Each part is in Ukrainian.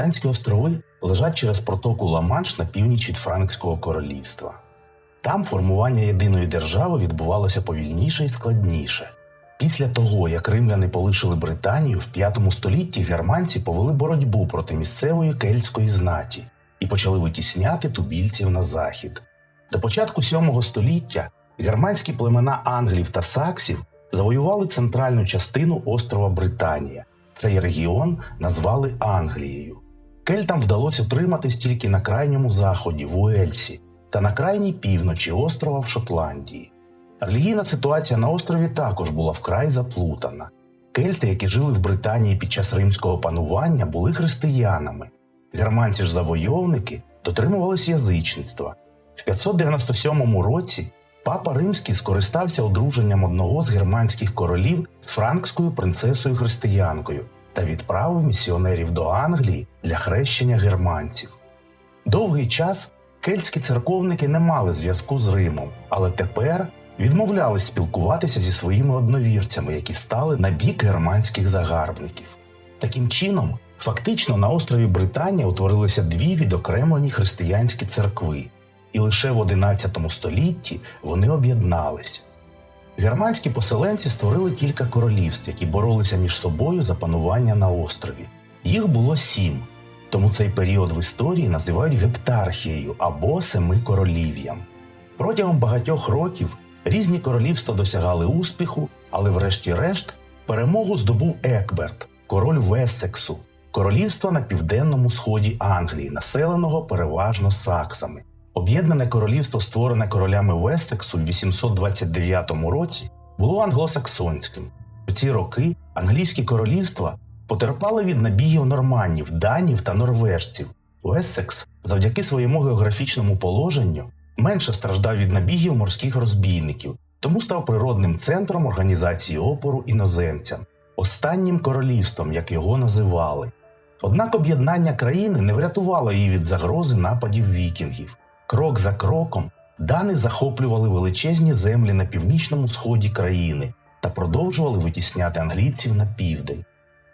Британські острови лежать через протоку Ла-Манш на північ від Франкського королівства. Там формування єдиної держави відбувалося повільніше і складніше. Після того, як римляни полишили Британію, в V столітті германці повели боротьбу проти місцевої кельтської знаті і почали витісняти тубільців на захід. До початку VII століття германські племена англів та саксів завоювали центральну частину острова Британія. Цей регіон назвали Англією. Кельтам вдалося утриматись тільки на крайньому заході в Уельсі та на крайній півночі острова в Шотландії. Релігійна ситуація на острові також була вкрай заплутана. Кельти, які жили в Британії під час римського панування, були християнами. Германці ж завойовники дотримувались язичництва. В 597 році папа Римський скористався одруженням одного з германських королів з франкською принцесою християнкою та відправив місіонерів до Англії для хрещення германців. Довгий час кельтські церковники не мали зв'язку з Римом, але тепер відмовлялись спілкуватися зі своїми одновірцями, які стали на бік германських загарбників. Таким чином, фактично на острові Британія утворилися дві відокремлені християнські церкви, і лише в XI столітті вони об'єднались. Германські поселенці створили кілька королівств, які боролися між собою за панування на острові. Їх було сім, тому цей період в історії називають гептархією або семи королів'ям. Протягом багатьох років різні королівства досягали успіху, але врешті-решт перемогу здобув Екберт, король Вессексу, королівства на південному сході Англії, населеного переважно саксами. Об'єднане королівство, створене королями Вессексу в 829 році, було англосаксонським. В ці роки англійські королівства потерпали від набігів норманів, данів та норвежців. Вессекс, завдяки своєму географічному положенню, менше страждав від набігів морських розбійників, тому став природним центром організації опору іноземцям, останнім королівством, як його називали. Однак об'єднання країни не врятувало її від загрози нападів вікінгів. Крок за кроком дани захоплювали величезні землі на північному сході країни та продовжували витісняти англійців на південь.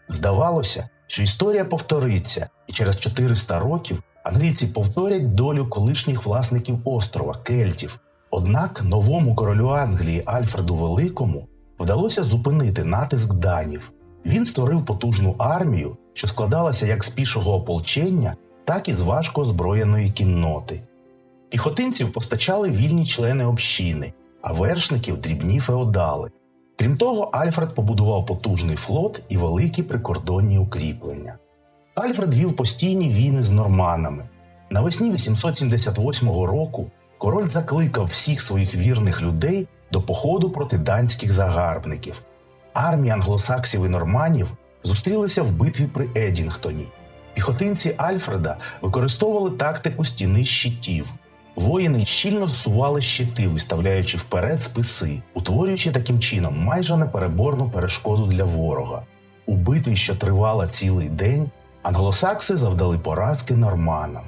Здавалося, що історія повториться, і через 400 років англійці повторять долю колишніх власників острова Кельтів. Однак новому королю Англії Альфреду Великому вдалося зупинити натиск данів. Він створив потужну армію, що складалася як з пішого ополчення, так і з важко озброєної кінноти. Піхотинців постачали вільні члени общини, а вершників дрібні феодали. Крім того, Альфред побудував потужний флот і великі прикордонні укріплення. Альфред вів постійні війни з норманами. Навесні 878 року король закликав всіх своїх вірних людей до походу проти данських загарбників. Армії англосаксів і норманів зустрілися в битві при Едінгтоні. Піхотинці Альфреда використовували тактику стіни щитів. Воїни щільно зсували щити, виставляючи вперед списи, утворюючи таким чином майже непереборну перешкоду для ворога. У битві, що тривала цілий день, англосакси завдали поразки норманам.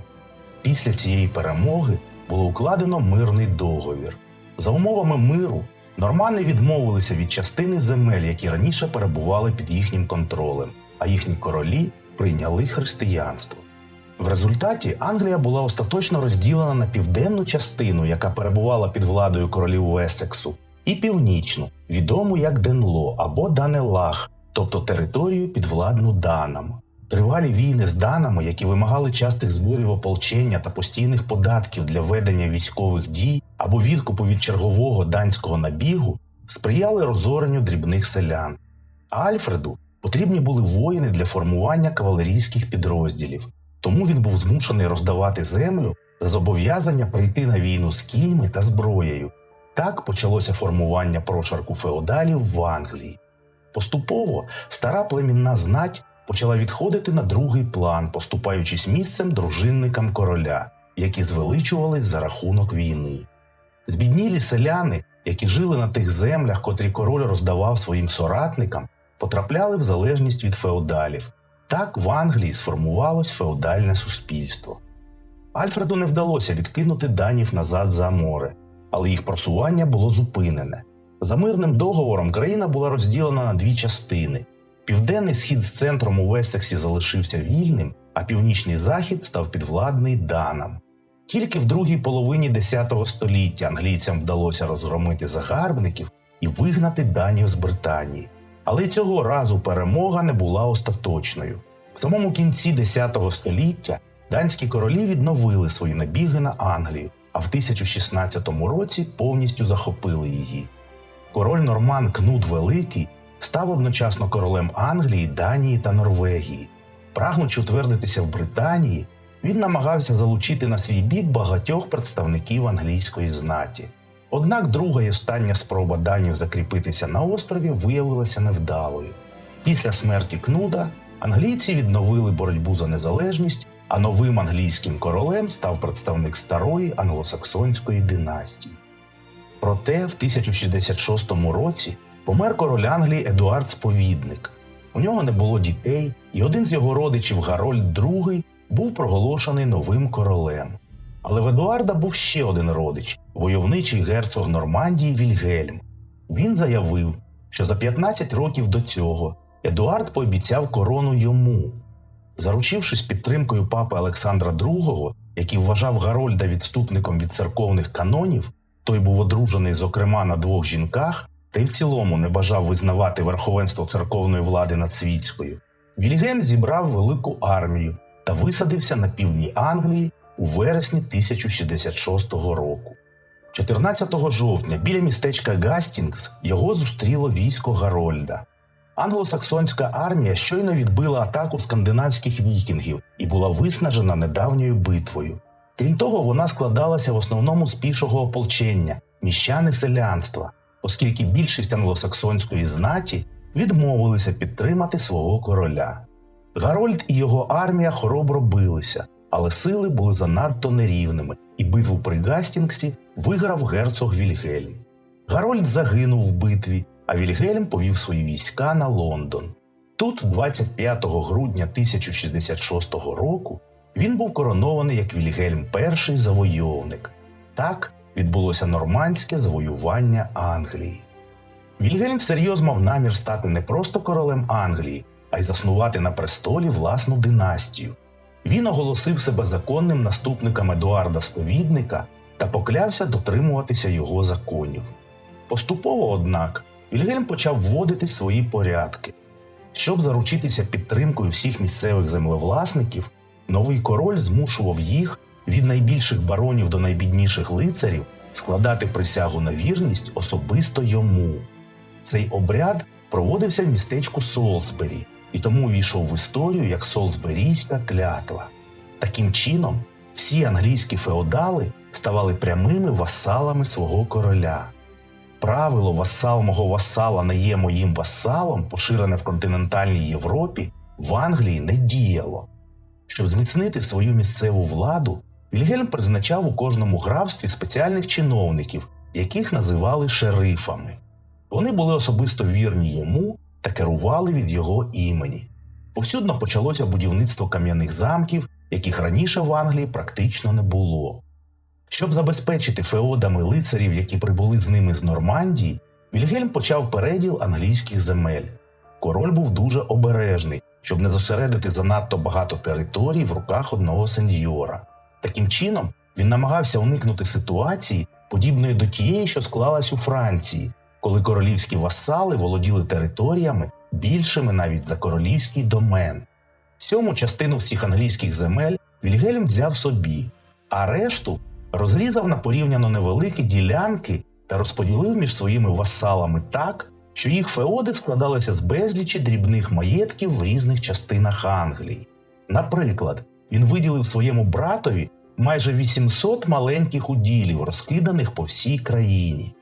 Після цієї перемоги було укладено мирний договір. За умовами миру нормани відмовилися від частини земель, які раніше перебували під їхнім контролем, а їхні королі прийняли християнство. В результаті Англія була остаточно розділена на південну частину, яка перебувала під владою королів Весексу, і північну, відому як Денло або Данелах, тобто територію підвладну Данам. Тривалі війни з данами, які вимагали частих зборів ополчення та постійних податків для ведення військових дій або відкупу від чергового данського набігу, сприяли розоренню дрібних селян. А Альфреду потрібні були воїни для формування кавалерійських підрозділів, тому він був змушений роздавати землю за зобов'язання прийти на війну з кіньми та зброєю. Так почалося формування прошарку феодалів в Англії. Поступово стара племінна знать почала відходити на другий план, поступаючись місцем дружинникам короля, які звеличувались за рахунок війни. Збіднілі селяни, які жили на тих землях, котрі король роздавав своїм соратникам, потрапляли в залежність від феодалів. Так в Англії сформувалось феодальне суспільство. Альфреду не вдалося відкинути данів назад за море, але їх просування було зупинене. За мирним договором країна була розділена на дві частини. Південний схід з центром у Вессексі залишився вільним, а північний захід став підвладний данам. Тільки в другій половині X століття англійцям вдалося розгромити загарбників і вигнати данів з Британії. Але цього разу перемога не була остаточною. В самому кінці X століття данські королі відновили свої набіги на Англію, а в 1016 році повністю захопили її. Король Норман Кнут Великий став одночасно королем Англії, Данії та Норвегії. Прагнучи утвердитися в Британії, він намагався залучити на свій бік багатьох представників англійської знаті. Однак друга і остання спроба данів закріпитися на острові виявилася невдалою. Після смерті Кнуда англійці відновили боротьбу за незалежність, а новим англійським королем став представник старої англосаксонської династії. Проте в 1066 році помер король Англії Едуард Сповідник. У нього не було дітей, і один з його родичів Гарольд II був проголошений новим королем. Але в Едуарда був ще один родич войовничий герцог Нормандії Вільгельм. Він заявив, що за 15 років до цього Едуард пообіцяв корону йому. Заручившись підтримкою папи Олександра II, який вважав Гарольда відступником від церковних канонів, той був одружений, зокрема, на двох жінках, та й в цілому не бажав визнавати верховенство церковної влади над світською, Вільгельм зібрав велику армію та висадився на півдні Англії у вересні 1066 року. 14 жовтня біля містечка Гастінгс його зустріло військо Гарольда. Англосаксонська армія щойно відбила атаку скандинавських вікінгів і була виснажена недавньою битвою. Крім того, вона складалася в основному з пішого ополчення, міщани селянства, оскільки більшість англосаксонської знаті відмовилися підтримати свого короля. Гарольд і його армія хоробро билися, але сили були занадто нерівними, і битву при Гастінгсі виграв герцог Вільгельм. Гарольд загинув в битві, а Вільгельм повів свої війська на Лондон. Тут, 25 грудня 1066 року, він був коронований як Вільгельм І завойовник. Так відбулося нормандське завоювання Англії. Вільгельм всерйоз мав намір стати не просто королем Англії, а й заснувати на престолі власну династію. Він оголосив себе законним наступником Едуарда Сповідника та поклявся дотримуватися його законів. Поступово, однак, Вільгельм почав вводити свої порядки. Щоб заручитися підтримкою всіх місцевих землевласників, новий король змушував їх від найбільших баронів до найбідніших лицарів складати присягу на вірність особисто йому. Цей обряд проводився в містечку Солсбері і тому увійшов в історію як Солсберійська клятва. Таким чином, всі англійські феодали ставали прямими васалами свого короля. Правило васал мого васала не є моїм васалом, поширене в континентальній Європі, в Англії не діяло. Щоб зміцнити свою місцеву владу, Вільгельм призначав у кожному графстві спеціальних чиновників, яких називали шерифами. Вони були особисто вірні йому та керували від його імені. Повсюдно почалося будівництво кам'яних замків, яких раніше в Англії практично не було. Щоб забезпечити феодами лицарів, які прибули з ними з Нормандії, Вільгельм почав переділ англійських земель. Король був дуже обережний, щоб не зосередити занадто багато територій в руках одного сеньора. Таким чином, він намагався уникнути ситуації, подібної до тієї, що склалась у Франції, коли королівські васали володіли територіями більшими навіть за королівський домен. Сьому частину всіх англійських земель Вільгельм взяв собі, а решту розрізав на порівняно невеликі ділянки та розподілив між своїми васалами так, що їх феоди складалися з безлічі дрібних маєтків в різних частинах Англії. Наприклад, він виділив своєму братові майже 800 маленьких уділів, розкиданих по всій країні.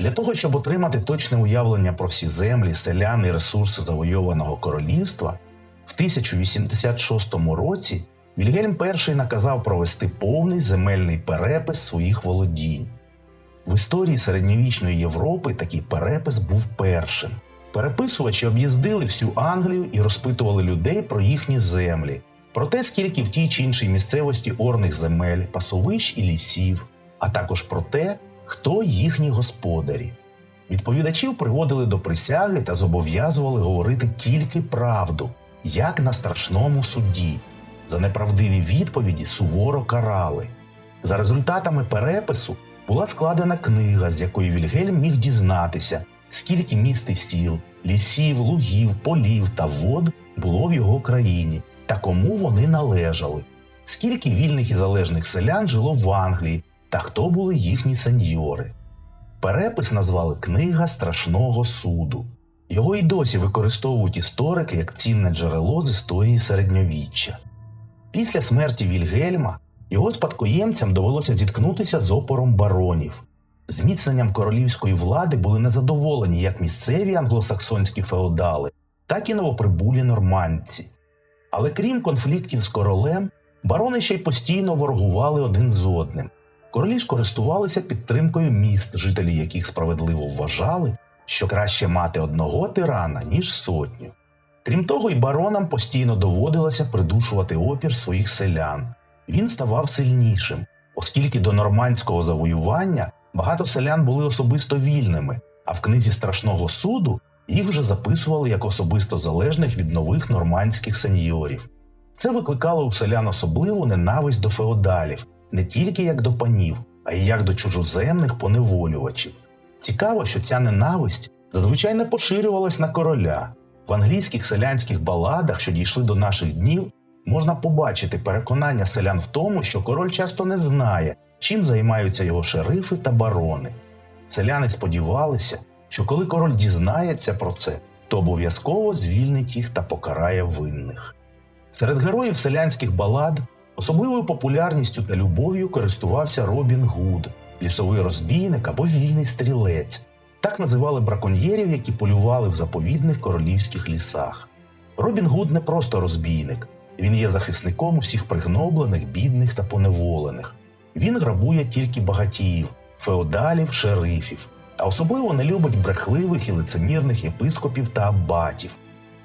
Для того, щоб отримати точне уявлення про всі землі, селяни і ресурси завойованого королівства, в 1086 році Вільгельм І наказав провести повний земельний перепис своїх володінь. В історії середньовічної Європи такий перепис був першим. Переписувачі об'їздили всю Англію і розпитували людей про їхні землі, про те, скільки в тій чи іншій місцевості орних земель, пасовищ і лісів, а також про те, хто їхні господарі. Відповідачів приводили до присяги та зобов'язували говорити тільки правду, як на страшному суді. За неправдиві відповіді суворо карали. За результатами перепису була складена книга, з якої Вільгельм міг дізнатися, скільки міст і сіл, лісів, лугів, полів та вод було в його країні та кому вони належали, скільки вільних і залежних селян жило в Англії та хто були їхні сеньори. Перепис назвали Книга страшного суду. Його й досі використовують історики як цінне джерело з історії середньовіччя. Після смерті Вільгельма його спадкоємцям довелося зіткнутися з опором баронів. Зміцненням королівської влади були незадоволені як місцеві англосаксонські феодали, так і новоприбулі нормандці. Але крім конфліктів з королем, барони ще й постійно ворогували один з одним. Королі ж користувалися підтримкою міст, жителі яких справедливо вважали, що краще мати одного тирана, ніж сотню. Крім того, і баронам постійно доводилося придушувати опір своїх селян. Він ставав сильнішим, оскільки до нормандського завоювання багато селян були особисто вільними, а в книзі страшного суду їх вже записували як особисто залежних від нових нормандських сеньорів. Це викликало у селян особливу ненависть до феодалів, не тільки як до панів, а й як до чужоземних поневолювачів. Цікаво, що ця ненависть зазвичай не поширювалась на короля. В англійських селянських баладах, що дійшли до наших днів, можна побачити переконання селян в тому, що король часто не знає, чим займаються його шерифи та барони. Селяни сподівалися, що коли король дізнається про це, то обов'язково звільнить їх та покарає винних. Серед героїв селянських балад особливою популярністю та любов'ю користувався Робін Гуд, лісовий розбійник або вільний стрілець. Так називали браконьєрів, які полювали в заповідних королівських лісах. Робін Гуд не просто розбійник, він є захисником усіх пригноблених, бідних та поневолених. Він грабує тільки багатіїв, феодалів, шерифів, а особливо не любить брехливих і лицемірних єпископів та аббатів.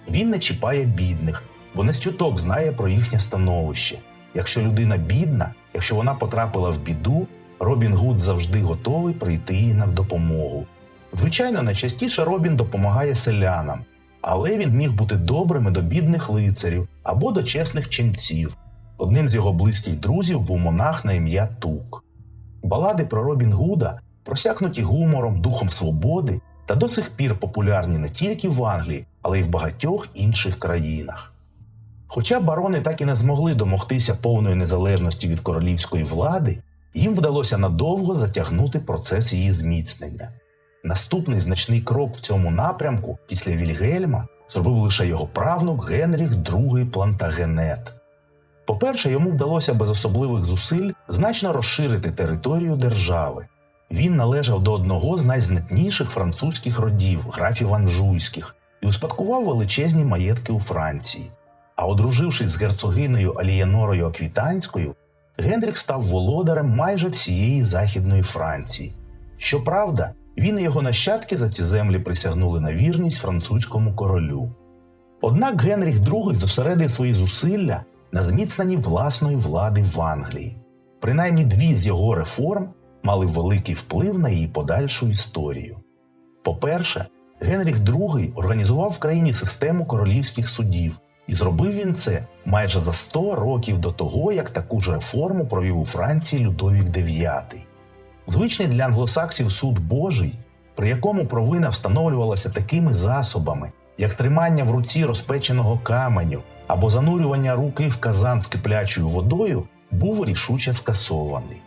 Він не чіпає бідних, бо не з чуток знає про їхнє становище. Якщо людина бідна, якщо вона потрапила в біду, Робін Гуд завжди готовий прийти їй на допомогу. Звичайно, найчастіше Робін допомагає селянам, але він міг бути добрим і до бідних лицарів або до чесних ченців. Одним з його близьких друзів був монах на ім'я Тук. Балади про Робін Гуда просякнуті гумором, духом свободи та до сих пір популярні не тільки в Англії, але й в багатьох інших країнах. Хоча барони так і не змогли домогтися повної незалежності від королівської влади, їм вдалося надовго затягнути процес її зміцнення. Наступний значний крок в цьому напрямку після Вільгельма зробив лише його правнук Генріх II Плантагенет. По-перше, йому вдалося без особливих зусиль значно розширити територію держави. Він належав до одного з найзнатніших французьких родів, графів Анжуйських, і успадкував величезні маєтки у Франції. А одружившись з герцогинею Алієнорою Аквітанською, Генріх став володарем майже всієї Західної Франції. Щоправда, він і його нащадки за ці землі присягнули на вірність французькому королю. Однак Генріх II зосередив свої зусилля на зміцненні власної влади в Англії. Принаймні дві з його реформ мали великий вплив на її подальшу історію. По-перше, Генріх II організував в країні систему королівських судів, і зробив він це майже за 100 років до того, як таку ж реформу провів у Франції Людовік IX. Звичний для англосаксів суд Божий, при якому провина встановлювалася такими засобами, як тримання в руці розпеченого каменю або занурювання руки в казан з киплячою водою, був рішуче скасований.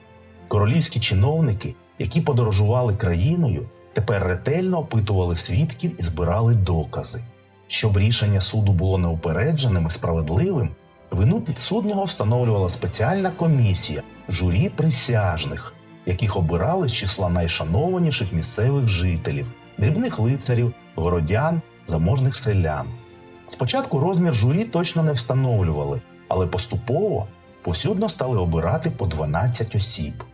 Королівські чиновники, які подорожували країною, тепер ретельно опитували свідків і збирали докази. Щоб рішення суду було неупередженим і справедливим, вину підсудного встановлювала спеціальна комісія журі присяжних, яких обирали з числа найшанованіших місцевих жителів, дрібних лицарів, городян, заможних селян. Спочатку розмір журі точно не встановлювали, але поступово повсюдно стали обирати по 12 осіб.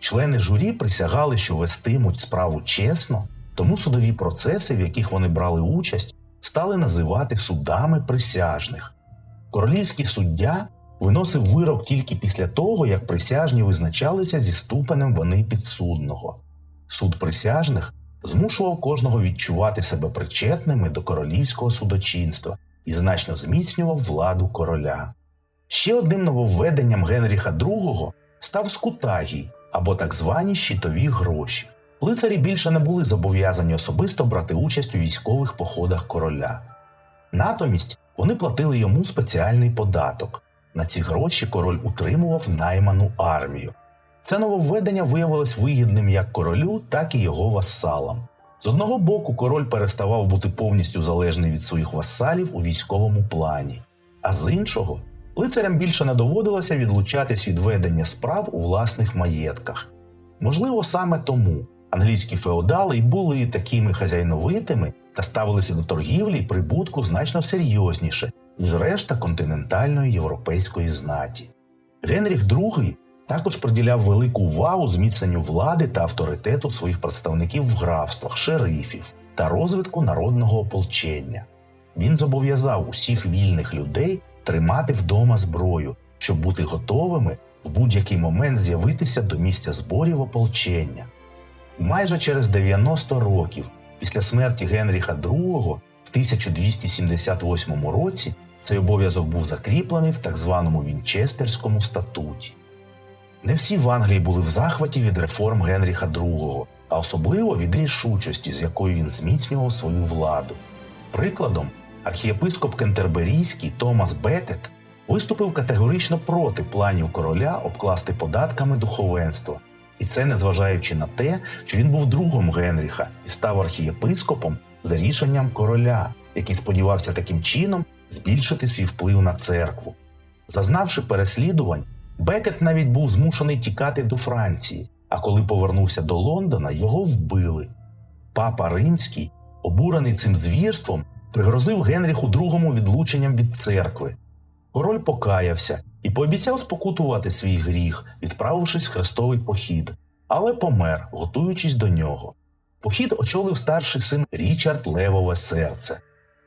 Члени журі присягали, що вестимуть справу чесно, тому судові процеси, в яких вони брали участь, стали називати судами присяжних. Королівський суддя виносив вирок тільки після того, як присяжні визначалися зі ступенем вини підсудного. Суд присяжних змушував кожного відчувати себе причетними до королівського судочинства і значно зміцнював владу короля. Ще одним нововведенням Генріха II став скутагій або так звані щитові гроші. Лицарі більше не були зобов'язані особисто брати участь у військових походах короля. Натомість вони платили йому спеціальний податок. На ці гроші король утримував найману армію. Це нововведення виявилось вигідним як королю, так і його васалам. З одного боку, король переставав бути повністю залежний від своїх васалів у військовому плані, а з іншого, лицарям більше не доводилося відлучатись від ведення справ у власних маєтках. Можливо, саме тому англійські феодали й були такими хазяйновитими та ставилися до торгівлі й прибутку значно серйозніше, ніж решта континентальної європейської знаті. Генріх II також приділяв велику увагу зміцненню влади та авторитету своїх представників в графствах, шерифів та розвитку народного ополчення. Він зобов'язав усіх вільних людей тримати вдома зброю, щоб бути готовими в будь-який момент з'явитися до місця зборів ополчення. Майже через 90 років після смерті Генріха II в 1278 році цей обов'язок був закріплений в так званому Вінчестерському статуті. Не всі в Англії були в захваті від реформ Генріха II, а особливо від рішучості, з якою він зміцнював свою владу. Прикладом, архієпископ Кентерберійський Томас Бекет виступив категорично проти планів короля обкласти податками духовенство, і це незважаючи на те, що він був другом Генріха і став архієпископом за рішенням короля, який сподівався таким чином збільшити свій вплив на церкву. Зазнавши переслідувань, Бекет навіть був змушений тікати до Франції, а коли повернувся до Лондона, його вбили. Папа Римський, обурений цим звірством, пригрозив Генріху II відлученням від церкви. Король покаявся і пообіцяв спокутувати свій гріх, відправившись в хрестовий похід, але помер, готуючись до нього. Похід очолив старший син Річард Левове серце.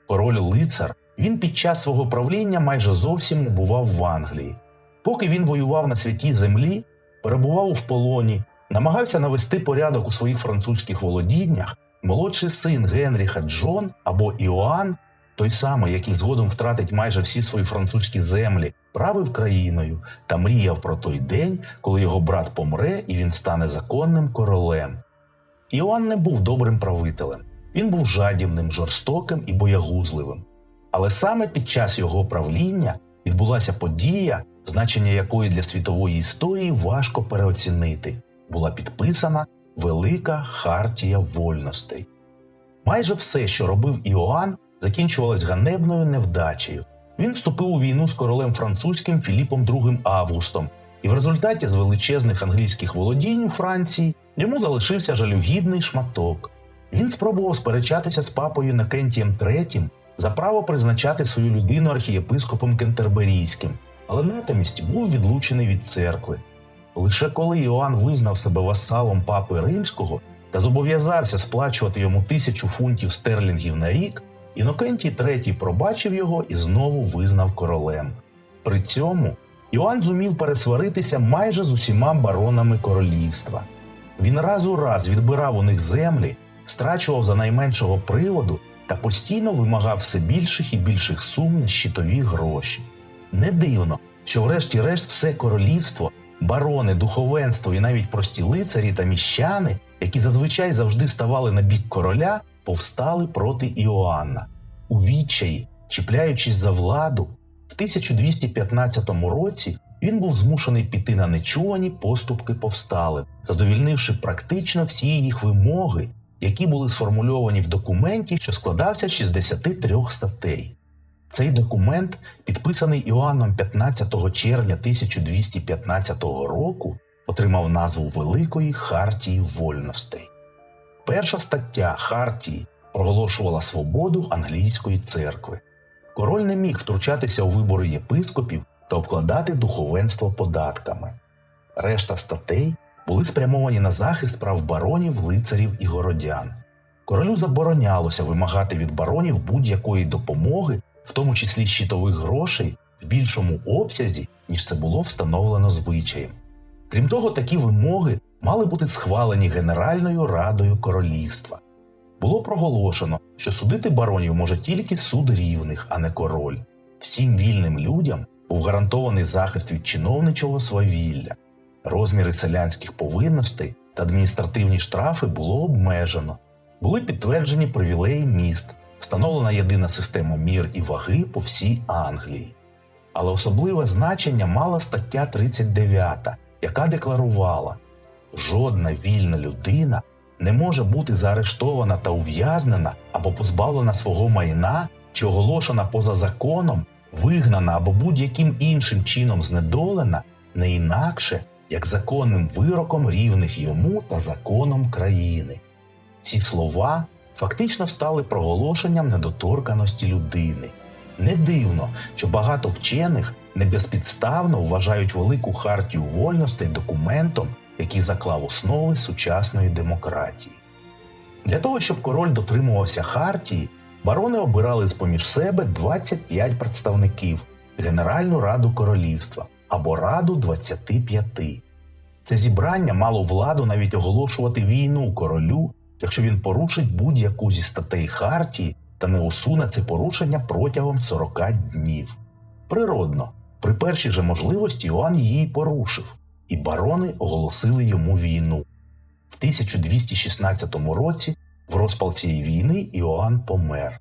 Король лицар, він під час свого правління майже зовсім бував в Англії. Поки він воював на святій землі, перебував в полоні, намагався навести порядок у своїх французьких володіннях, молодший син Генріха Джон або Іоанн, той самий, який згодом втратить майже всі свої французькі землі, правив країною та мріяв про той день, коли його брат помре і він стане законним королем. Іоанн не був добрим правителем, він був жадібним, жорстоким і боягузливим. Але саме під час його правління відбулася подія, значення якої для світової історії важко переоцінити, була підписана Велика Хартія Вольностей. Майже все, що робив Іоанн, закінчувалось ганебною невдачею. Він вступив у війну з королем французьким Філіпом II Августом, і в результаті з величезних англійських володінь у Франції йому залишився жалюгідний шматок. Він спробував сперечатися з папою Накентієм III за право призначати свою людину архієпископом Кентерберійським, але натомість був відлучений від церкви. Лише коли Іоанн визнав себе васалом папи римського та зобов'язався сплачувати йому тисячу фунтів стерлінгів на рік, Інокентій III пробачив його і знову визнав королем. При цьому Іоанн зумів пересваритися майже з усіма баронами королівства. Він раз у раз відбирав у них землі, страчував за найменшого приводу та постійно вимагав все більших і більших сум на щитові гроші. Не дивно, що врешті-решт все королівство, барони, духовенство і навіть прості лицарі та міщани, які зазвичай завжди ставали на бік короля, повстали проти Іоанна. У відчаї, чіпляючись за владу, в 1215 році він був змушений піти на нечувані поступки повсталим, задовільнивши практично всі їх вимоги, які були сформульовані в документі, що складався з 63 статей. Цей документ, підписаний Іоанном 15 червня 1215 року, отримав назву Великої Хартії Вольностей. Перша стаття Хартії проголошувала свободу англійської церкви. Король не міг втручатися у вибори єпископів та обкладати духовенство податками. Решта статей були спрямовані на захист прав баронів, лицарів і городян. Королю заборонялося вимагати від баронів будь-якої допомоги, в тому числі щитових грошей, в більшому обсязі, ніж це було встановлено звичаєм. Крім того, такі вимоги мали бути схвалені Генеральною радою королівства, було проголошено, що судити баронів може тільки суд рівних, а не король. Всім вільним людям був гарантований захист від чиновничого свавілля. Розміри селянських повинностей та адміністративні штрафи було обмежено. Були підтверджені привілеї міст, встановлена єдина система мір і ваги по всій Англії. Але особливе значення мала стаття 39, яка декларувала, жодна вільна людина не може бути заарештована та ув'язнена або позбавлена свого майна чи оголошена поза законом, вигнана або будь-яким іншим чином знедолена не інакше, як законним вироком рівних йому та законом країни. Ці слова фактично стали проголошенням недоторканості людини. Не дивно, що багато вчених не безпідставно вважають велику хартію вольностей документом, який заклав основи сучасної демократії. Для того, щоб король дотримувався хартії, барони обирали з поміж себе 25 представників Генеральну раду королівства або Раду 25. Це зібрання мало владу навіть оголошувати війну королю, якщо він порушить будь-яку зі статей хартії та не усуне це порушення протягом 40 днів. Природно, при першій же можливості Іоанн її порушив, і барони оголосили йому війну. В 1216 році, в розпал цієї війни, Іоанн помер.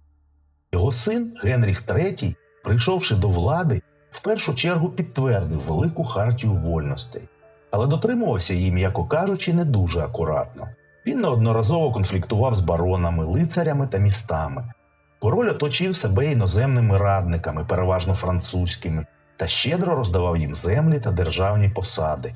Його син Генріх III, прийшовши до влади, в першу чергу підтвердив велику хартію вольностей, але дотримувався її, м'яко кажучи, не дуже акуратно. Він неодноразово конфліктував з баронами, лицарями та містами. Король оточив себе іноземними радниками, переважно французькими, та щедро роздавав їм землі та державні посади.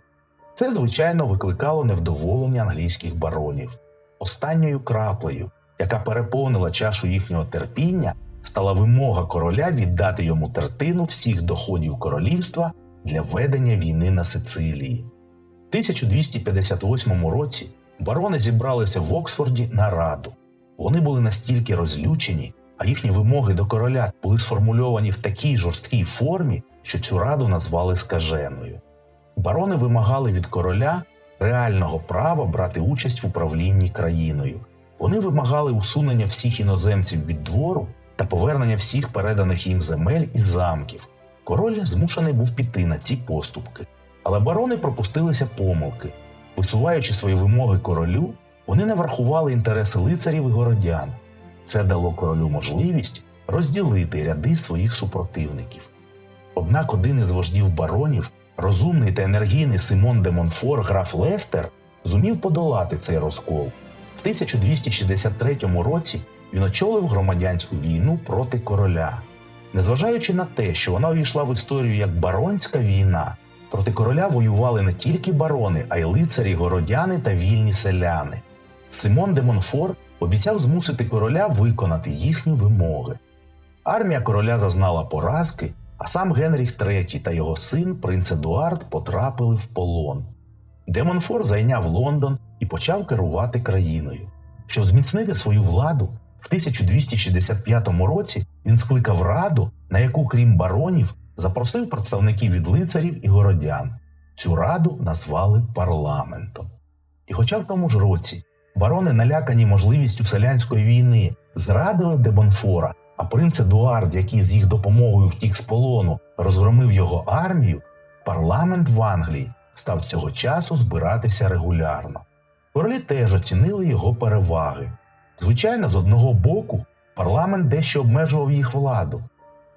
Це, звичайно, викликало невдоволення англійських баронів. Останньою краплею, яка переповнила чашу їхнього терпіння, стала вимога короля віддати йому третину всіх доходів королівства для ведення війни на Сицилії. В 1258 році барони зібралися в Оксфорді на раду. Вони були настільки розлючені, а їхні вимоги до короля були сформульовані в такій жорсткій формі, що цю раду назвали скаженою. Барони вимагали від короля реального права брати участь в управлінні країною. Вони вимагали усунення всіх іноземців від двору та повернення всіх переданих їм земель і замків. Король змушений був піти на ці поступки, але барони пропустилися помилки. Висуваючи свої вимоги королю, вони не врахували інтереси лицарів і городян. Це дало королю можливість розділити ряди своїх супротивників. Однак один із вождів баронів, розумний та енергійний Симон де Монфор, граф Лестер, зумів подолати цей розкол. В 1263 році він очолив громадянську війну проти короля. Незважаючи на те, що вона увійшла в історію як баронська війна, проти короля воювали не тільки барони, а й лицарі, городяни та вільні селяни. Симон де Монфор обіцяв змусити короля виконати їхні вимоги. Армія короля зазнала поразки, а сам Генріх III та його син, принц Едуард, потрапили в полон. Де Монфор зайняв Лондон і почав керувати країною. Щоб зміцнити свою владу, в 1265 році він скликав раду, на яку, крім баронів, запросив представників від лицарів і городян. Цю раду назвали парламентом. І хоча в тому ж році барони, налякані можливістю селянської війни, зрадили Дебонфора, а принц Едуард, який з їх допомогою втік з полону, розгромив його армію, парламент в Англії став цього часу збиратися регулярно. Королі теж оцінили його переваги. Звичайно, з одного боку, парламент дещо обмежував їх владу.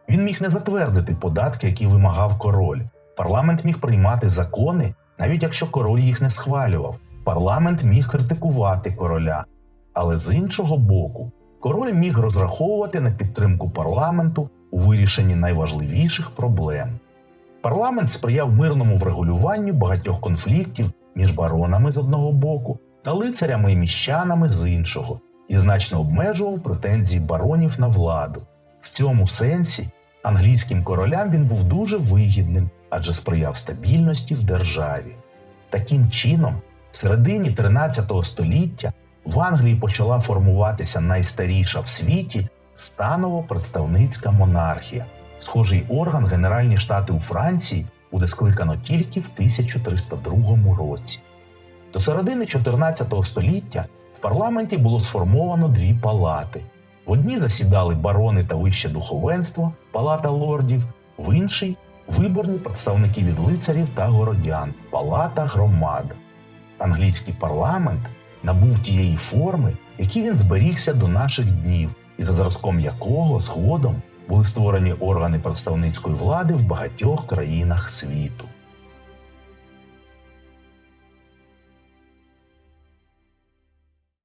Він міг не затвердити податки, які вимагав король. Парламент міг приймати закони, навіть якщо король їх не схвалював. Парламент міг критикувати короля. Але з іншого боку, король міг розраховувати на підтримку парламенту у вирішенні найважливіших проблем. Парламент сприяв мирному врегулюванню багатьох конфліктів між баронами з одного боку та лицарями і міщанами з іншого, і значно обмежував претензії баронів на владу. В цьому сенсі англійським королям він був дуже вигідним, адже сприяв стабільності в державі. Таким чином, в середині 13 століття в Англії почала формуватися найстаріша в світі станово-представницька монархія. Схожий орган Генеральні Штати у Франції буде скликано тільки в 1302 році. До середини 14 століття в парламенті було сформовано дві палати. В одній засідали барони та вище духовенство, палата лордів, в іншій виборні представники від лицарів та городян, палата громад. Англійський парламент набув тієї форми, які він зберігся до наших днів, і за зразком якого згодом були створені органи представницької влади в багатьох країнах світу.